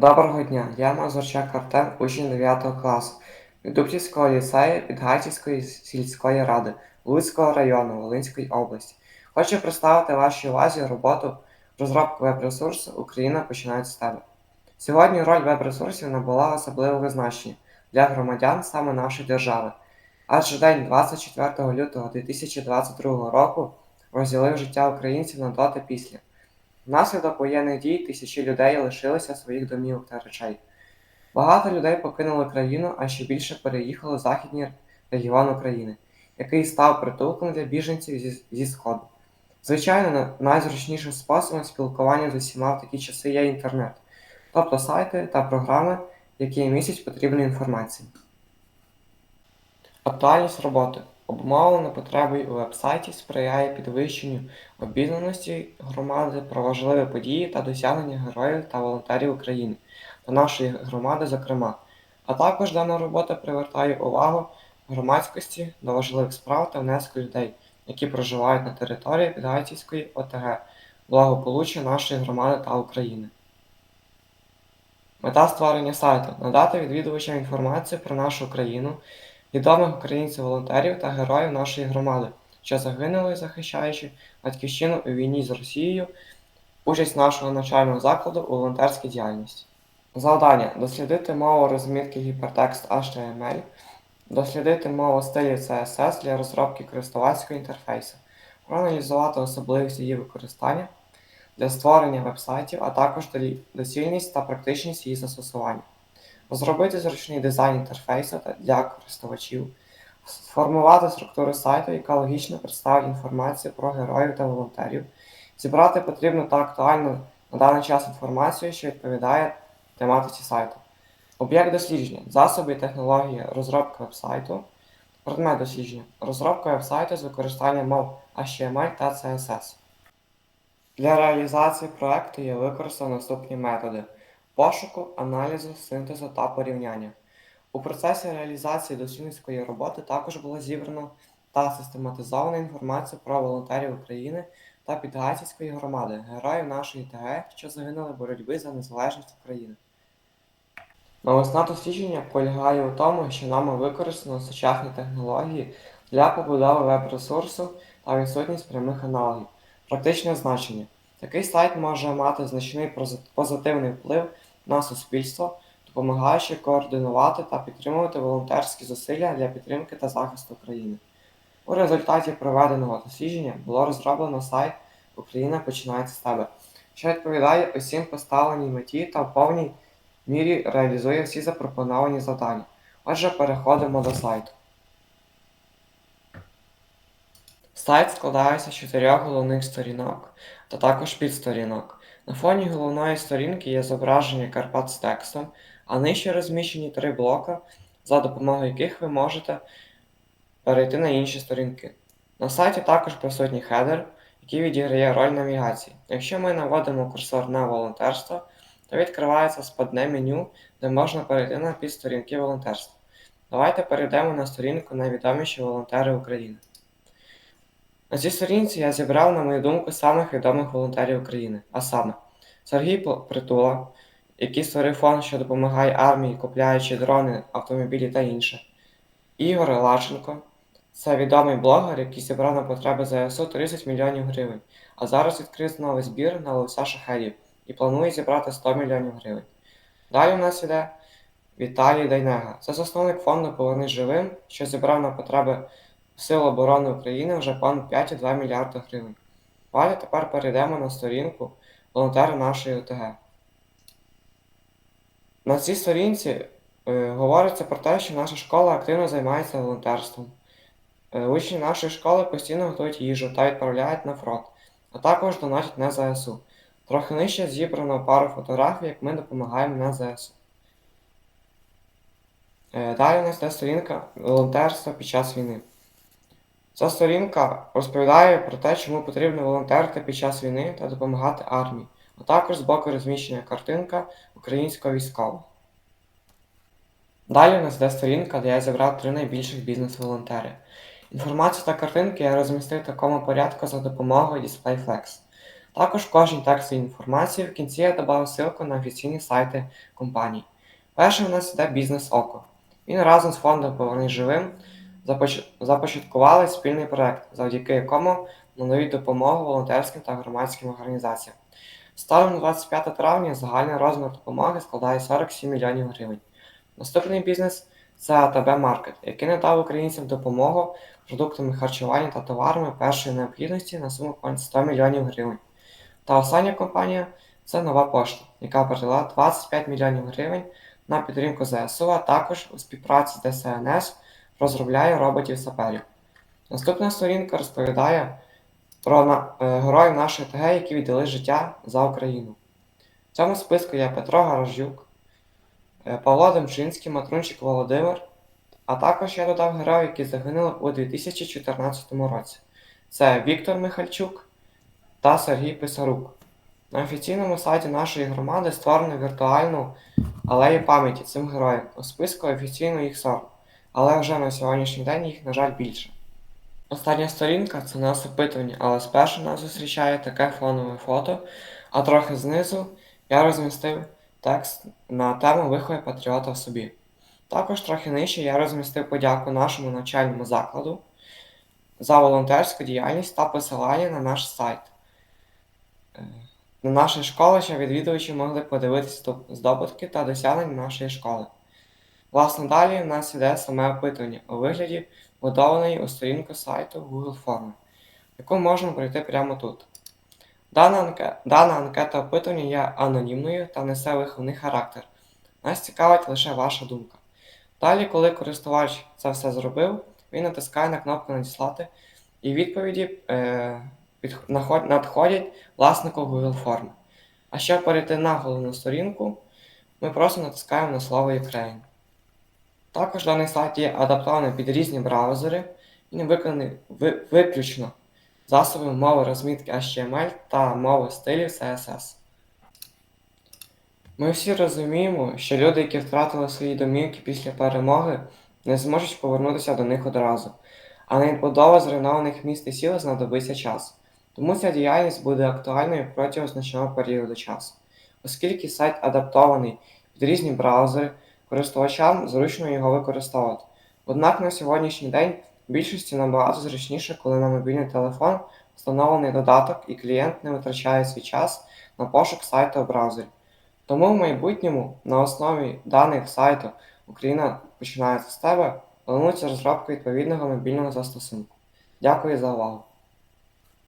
Доброго дня, я Мазурчак Артем, учень 9 класу Віддубцівського ліцею Підгайцівської сільської ради Луцького району Волинської області. Хочу представити вашій увазі роботу розробку веб-ресурсу Україна починає з тебе. Сьогодні роль веб-ресурсів набула особливого значення для громадян саме нашої держави, адже день 24 лютого 2022 року розділив життя українців на до та після. Внаслідок воєнних дій тисячі людей лишилися своїх домівок та речей. Багато людей покинули країну, а ще більше переїхали в західні регіони України, який став притулком для біженців зі, зі Сходу. Звичайно, найзручнішим способом спілкування з усіма в такі часи є інтернет, тобто сайти та програми, які містять потрібну інформацію. Актуальність роботи обумовлена потребою у веб-сайті сприяє підвищенню обізнаності громади про важливі події та досягнення героїв та волонтерів України та нашої громади, зокрема. А також дана робота привертає увагу громадськості до важливих справ та внеску людей, які проживають на території Підгайцівської ОТГ, благополуччя нашої громади та України. Мета створення сайту надати відвідувачам інформацію про нашу країну, відомих українців-волонтерів та героїв нашої громади, що загинули, захищаючи батьківщину у війні з Росією, участь нашого навчального закладу у волонтерській діяльності. Завдання дослідити мову розмітки гіпертекст HTML, дослідити мову стилів CSS для розробки користувацького інтерфейсу, проаналізувати особливості її використання для створення веб-сайтів, а також доцільність та практичність її застосування, розробити зручний дизайн інтерфейсу для користувачів, сформувати структуру сайту, яка логічно представить інформацію про героїв та волонтерів, зібрати потрібну та актуальну на даний час інформацію, що відповідає тематиці сайту. Об'єкт дослідження, засоби і технології розробки веб-сайту, предмет дослідження, розробка веб-сайту з використанням мов HTML та CSS. Для реалізації проекту є використано наступні методи пошуку, аналізу, синтезу та порівняння. У процесі реалізації дослідницької роботи також було зібрано та систематизована інформація про волонтерів України та Підгайцівської громади, героїв нашої ТГ, що загинули в боротьбі за незалежність України. Новизна дослідження полягає у тому, що нами використано сучасні технології для побудови веб-ресурсу та відсутність прямих аналогів. Практичне значення. Такий сайт може мати значний позитивний вплив на суспільство, допомагаючи координувати та підтримувати волонтерські зусилля для підтримки та захисту країни. У результаті проведеного дослідження було розроблено сайт Україна починається з тебе, що відповідає усім поставленій меті та в повній мірі реалізує всі запропоновані завдання. Отже, переходимо до сайту. Сайт складається з чотирьох головних сторінок та також підсторінок. На фоні головної сторінки є зображення Карпат з текстом, а нижче розміщені три блока, за допомогою яких ви можете перейти на інші сторінки. На сайті також присутній хедер, який відіграє роль навігації. Якщо ми наводимо курсор на волонтерство, то відкривається спадне меню, де можна перейти на підсторінки волонтерства. Давайте перейдемо на сторінку найвідоміші волонтери України. На цій сторінці я зібрав, на мою думку, самих відомих волонтерів України, а саме Сергій Притула, який створив фонд, що допомагає армії, купляючи дрони, автомобілі та інше. Ігор Лаченко це відомий блогер, який зібрав на потреби ЗСУ 30 мільйонів гривень, а зараз відкрив новий збір на ловця шахедів і планує зібрати 100 мільйонів гривень. Далі у нас іде Віталій Дайнега. Це засновник фонду Повернись живим, що зібрав на потреби Сил оборони України вже понад 5,2 мільярда гривень. Далі тепер перейдемо на сторінку волонтери нашої ОТГ. На цій сторінці е, говориться про те, що наша школа активно займається волонтерством. Е, учні нашої школи постійно готують їжу та відправляють на фронт, а також донатять на ЗСУ. Трохи нижче зібрано пару фотографій, як ми допомагаємо на ЗСУ. Е, Далі у нас йде сторінка волонтерства під час війни. Ця сторінка розповідає про те, чому потрібно волонтерити під час війни та допомагати армії, а також збоку розміщена картинка українського військового. Далі у нас йде сторінка, де я зібрав три найбільших бізнес-волонтери. Інформацію та картинки я розмістив в такому порядку за допомогою DisplayFlex. Також в кожній текстовій інформації в кінці я додав ссылку на офіційні сайти компаній. Перший у нас йде Бізнес Око. Він разом з фондом Повернись живим започаткували спільний проект, завдяки якому надають допомогу волонтерським та громадським організаціям. Станом на 25 травня загальний розмір допомоги складає 47 мільйонів гривень. Наступний бізнес це АТБ Маркет, який надав українцям допомогу продуктами харчування та товарами першої необхідності на суму понад 100 мільйонів гривень. Та остання компанія це нова пошта, яка передала 25 мільйонів гривень на підтримку ЗСУ, а також у співпраці з ДСНС розробляє роботів-саперів. Наступна сторінка розповідає про на- е, героїв нашої ТГ, які віддали життя за Україну. В цьому списку є Петро Гаражюк, е, Павло Демчинський, Матрунчик Володимир, а також я додав героїв, які загинули у 2014 році. Це Віктор Михальчук та Сергій Писарук. На офіційному сайті нашої громади створено віртуальну алею пам'яті цим героям. У списку офіційно їх 40, але вже на сьогоднішній день їх, на жаль, більше. Остання сторінка це нас опитування, але спершу нас зустрічає таке фонове фото, а трохи знизу я розмістив текст на тему виховай патріота в собі. Також трохи нижче я розмістив подяку нашому навчальному закладу за волонтерську діяльність та посилання на наш сайт. Е, На нашій школі, щоб відвідувачі могли подивитися здобутки та досягнення нашої школи. Власне, далі в нас іде саме опитування у вигляді вбудованої у сторінку сайту Google форми, яку можна пройти прямо тут. Дана, анке... Дана анкета опитування є анонімною та несе виховний характер. Нас цікавить лише ваша думка. Далі, коли користувач це все зробив, він натискає на кнопку Надіслати і відповіді е, наход- надходять власнику Google форми. А щоб перейти на головну сторінку, ми просто натискаємо на слово Ukraine. Також даний сайт є адаптований під різні браузери і не виконаний ви- виключно засобами мови розмітки HTML та мови стилів CSS. Ми всі розуміємо, що люди, які втратили свої домівки після перемоги, не зможуть повернутися до них одразу, а на відбудову зруйнованих міст і сіл знадобиться час. Тому ця діяльність буде актуальною протягом значного періоду часу. Оскільки сайт адаптований під різні браузери, користувачам зручно його використовувати. Однак на сьогоднішній день більшості набагато зручніше, коли на мобільний телефон встановлений додаток і клієнт не витрачає свій час на пошук сайту у браузері. Тому в майбутньому на основі даних сайту Україна починається з тебе планується розробка відповідного мобільного застосунку. Дякую за увагу.